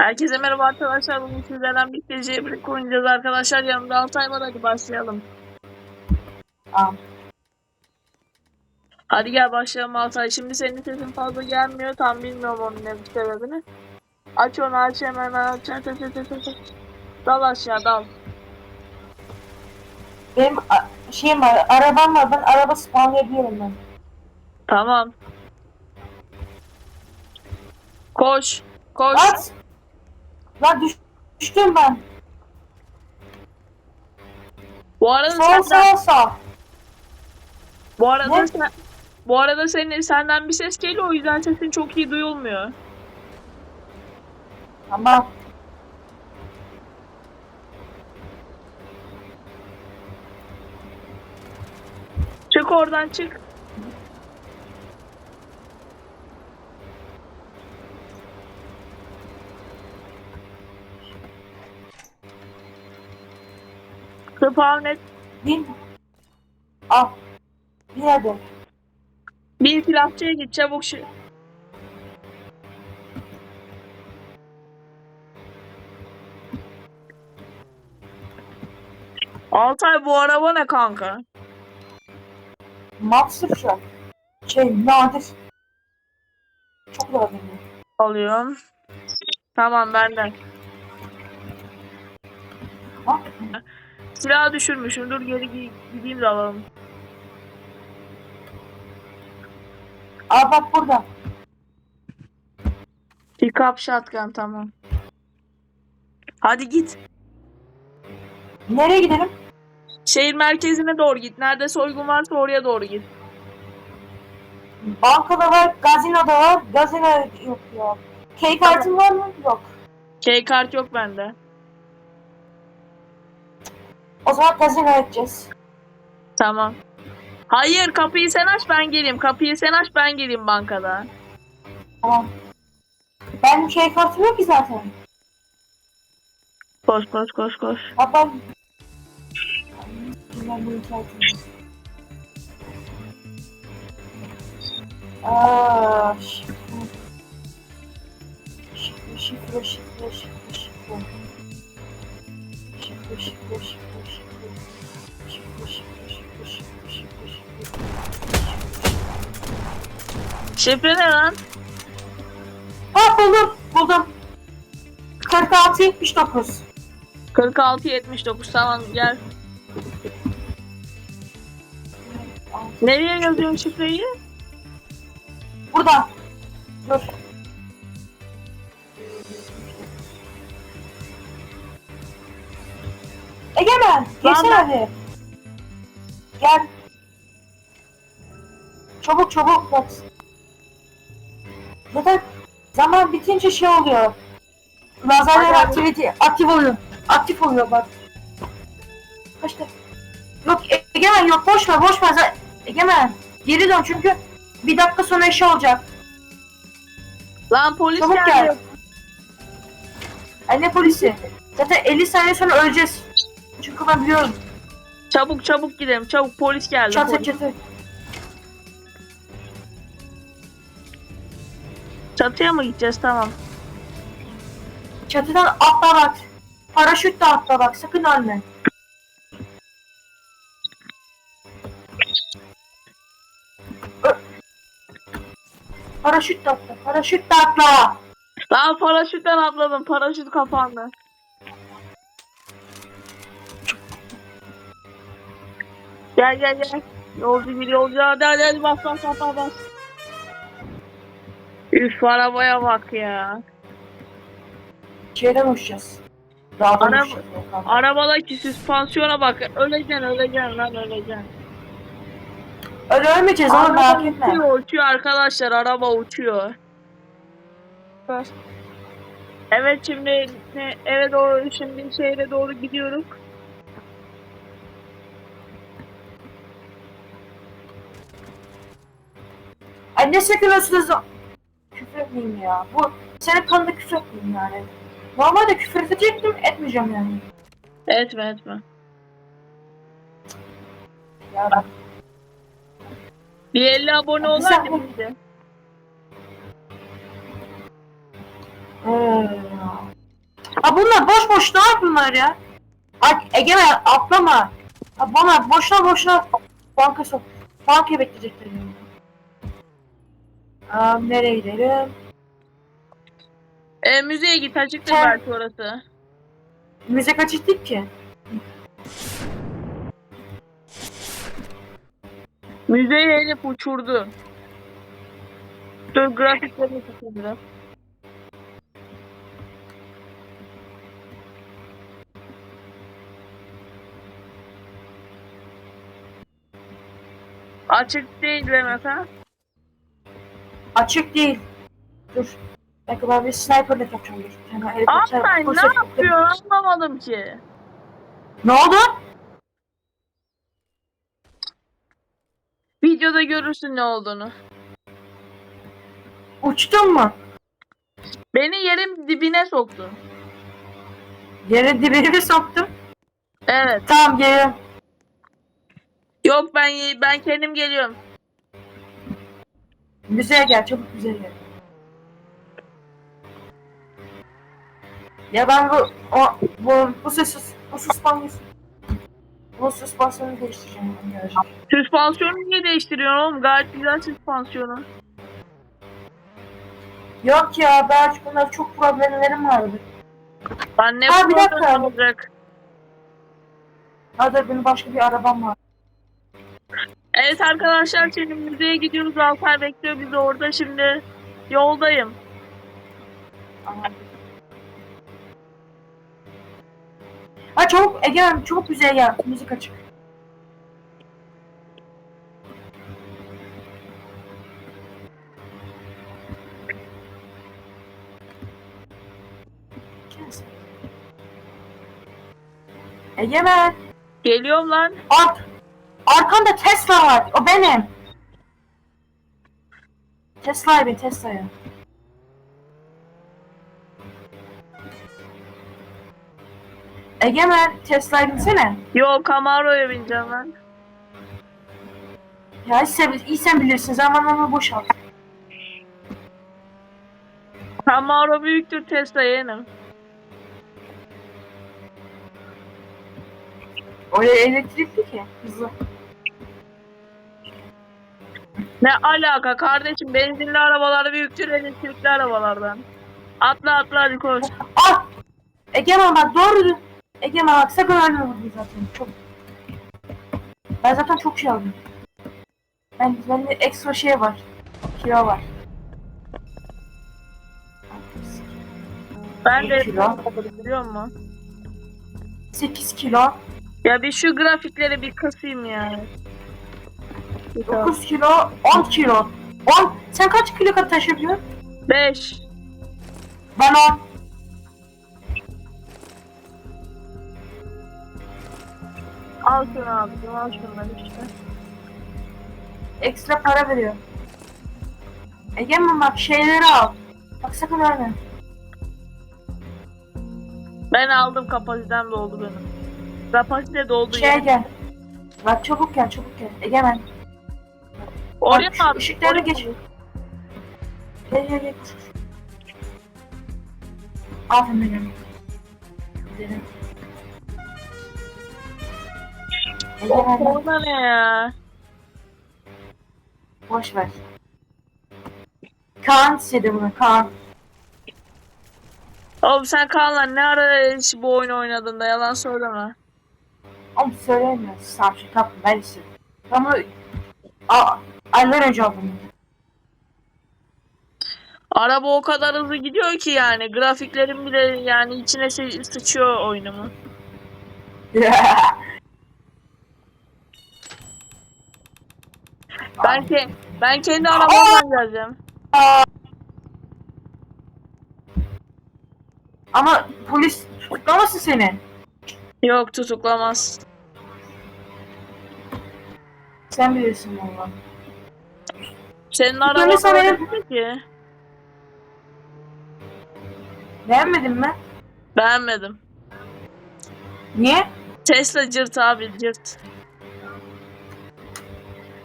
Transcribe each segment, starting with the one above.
Herkese merhaba arkadaşlar. Bugün sizlerden birlikte Jailbreak oynayacağız arkadaşlar. Yanımda Altay var. Hadi başlayalım. Aa, Hadi gel başlayalım Altay. Şimdi senin sesin fazla gelmiyor. Tam bilmiyorum onun ne sebebini. Aç onu aç hemen aç. Aç aç aç aç. aç. Dal aşağı dal. benim şeyim var, arabam var. Ben araba spawnlayabiliyorum ben. Tamam. Koş. Koş. At! Düş- düştüm ben. Bu arada Sağ senden, sağ. bu arada Ne? sen, bu arada senin senden bir ses geliyor o yüzden sesin çok iyi duyulmuyor. Tamam. Çık oradan çık. Spawn et. Bin. Al. Bin hadi. Bir silahçıya git çabuk şu. Altay bu araba ne kanka? Şu an. Şey nadir. Çok nadir. Alıyorum. Tamam benden. Bak. Silahı düşürmüşüm. Dur geri gi- gideyim de alalım. Al bak burada. Pick up shotgun tamam. Hadi git. Nereye gidelim? Şehir merkezine doğru git. Nerede soygun varsa oraya doğru git. Bankada var, gazinoda var. Gazino yok ya. K kartın var mı? Yok. K kart yok bende. O zaman gazino edeceğiz. Tamam. Hayır kapıyı sen aç ben geleyim. Kapıyı sen aç ben geleyim bankada. Tamam. Benim K kartım yok ki zaten. Koş koş koş koş. Hatta ben bu. Aa, şifre, şifre, şifre, şifre. Şifre ne lan? Ha buldum, buldum. 46 79. 46 79 tamam gel. Nereye yazıyorsun şifreyi? Burada. Dur. Egemen, gelsene ben- hadi. Gel. Çabuk çabuk bak. Zaten zaman bitince şey oluyor. Lazerler aktivite aktif oluyor. Aktif oluyor bak. Kaçta? Yok Egemen yok boş ver boş ver. Egemen geri dön çünkü bir dakika sonra işe olacak. Lan polis Çabuk geldi. gel. Ay ne polisi? Zaten 50 saniye sonra öleceğiz. Çünkü ben biliyorum. Çabuk çabuk gidelim. Çabuk polis geldi. Çatı polis. çatı. Çatıya mı gideceğiz tamam. Çatıdan atla bak. Paraşütle atla bak. Sakın ölme. Paraşütle atla. Paraşütle atla. Lan paraşütten atladım. Paraşüt kapandı. Gel gel gel. Yolcu bir yolcu. Hadi hadi hadi bas bas bas bas. Üf arabaya bak ya. Şeyden uçacağız. Dağdan Araba- uçacağız. Volkan. Arabadaki süspansiyona bak. Öleceksin öleceksin lan öleceksin. Öyle ölmeyeceğiz ama merak etme. uçuyor uçuyor arkadaşlar. Araba uçuyor. Evet şimdi ne, eve doğru şimdi şehre doğru gidiyoruz. Ay ne sakınıyorsunuz? Küfür etmeyeyim ya. Bu senin kanında küfür etmeyeyim yani. Normalde küfür edecektim, etmeyeceğim yani. Etme etme. Ya ben Bir 50 abone Bir olaydı saniye. bize. Ee, Ha bunlar boş boş ne bunlar ya? Ay Egemen atlama. Ha bana boşuna boşuna banka sok. Bankaya bekleyecekler yani. Aa, nereye gidelim? E, müzeye git açıktır Sen- belki orası. Müze kaç gittik ki? Müzeyi Elif uçurdu. Dur grafiklerini tutayım biraz. Açık değil Mehmet ha. Açık değil. Dur. Belki ben bir sniperlik yapacağım dur. Helikopter- Abi ne yapıyorsun anlamadım ki. Ne oldu? Videoda görürsün ne olduğunu. Uçtun mu? Beni yerin dibine soktun. Yere dibine mi soktum? Evet. Tamam geliyorum. Yok ben ben kendim geliyorum. Müzeye gel çabuk müzeye gel. Ya ben bu o bu bu ses bu suspansiyonu bu suspansiyonu değiştireceğim ben gelecek. Süspansiyonu niye değiştiriyorsun oğlum? Gayet güzel süspansiyonu. Yok ya belki bunlar çok problemlerim vardı. Ben ne Ha, bir dakika. problem olacak? Hadi benim başka bir arabam var. Evet arkadaşlar şimdi müzeye gidiyoruz. Alper bekliyor bizi orada şimdi. Yoldayım. Ha çabuk Egemen çabuk müzeye gel. Müzik açık. Egemen. Geliyorum lan. Art. Arkanda Tesla var. O benim. Tesla'ya bin Tesla'ya. Egemen Tesla'ya binsene. Yo Camaro'ya bineceğim ben. Ya sen, iyi sen bilirsin zamanlamı boşalt. Camaro büyüktür Tesla yeğenim. Öyle elektrikli ki hızlı. Ne alaka kardeşim benzinli arabalar büyüktür elektrikli arabalardan. Atla atla hadi koş. Ah! Egemen bak doğru. Egemen bak sakın ölme vurdun zaten. Çok. Ben zaten çok şey aldım. Ben bende ekstra şey var. Kilo var. Ben de Kilo. biliyor musun? 8 kilo. Ya bir şu grafikleri bir kısayım ya. 9 kilo. 10 kilo. 10. Sen kaç kilo kat taşıyabiliyorsun? 5. Ben 10. Al şunu abi, al şunları işte. Ekstra para veriyor. Egemen bak şeyleri al. Bak sakın ölme. Ben aldım kapasitem doldu benim. Kapasite doldu Şeye ya. gel. Bak çabuk gel çabuk gel. Egemen. Oraya mı abi? ışıkları Oraya geç. Gel gel gel. Aferin benim. Gidelim. Orada ne ya? boş ver. Kaan istedi bunu Kaan. Oğlum sen Kaan'la ne ara hiç bu oyunu oynadın da yalan söyleme. Ama söylemiyor. Sağ şey kapı ben istedim. Ama Aa, aylar önce aldım. Araba o kadar hızlı gidiyor ki yani grafiklerim bile yani içine sı- sıçıyor oyunumu. Ben ke ben kendi arabamdan geleceğim. Ama polis tutuklamasın seni. Yok tutuklamaz. Sen bilirsin valla. Senin araban öyle değil ki. Beğenmedin mi? Beğenmedim. Niye? Tesla cırt abi cırt.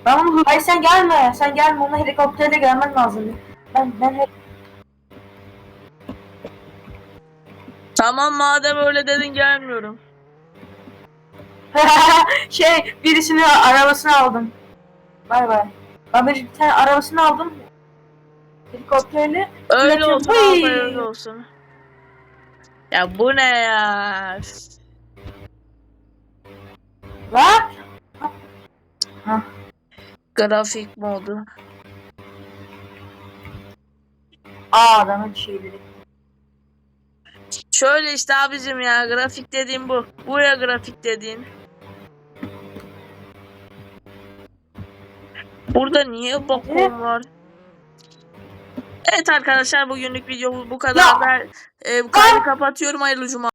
Ben onu Hayır sen gelme. Sen gelme. Ona helikopterle gelmen lazım. Ben ben hep Tamam madem öyle dedin gelmiyorum. şey birisini arabasını aldım. Bay bay. Ben bir tane arabasını aldım. Helikopterli. Öyle olsun öyle olsun. Ya bu ne ya? Lan. Grafik modu. Aa adamın şeyleri. Şöyle işte abicim ya grafik dediğim bu. Bu ya grafik dediğin. Burada niye bokum var? Evet arkadaşlar bugünlük video bu kadar. Ben e, kaydı kapatıyorum. Hayırlı cuma.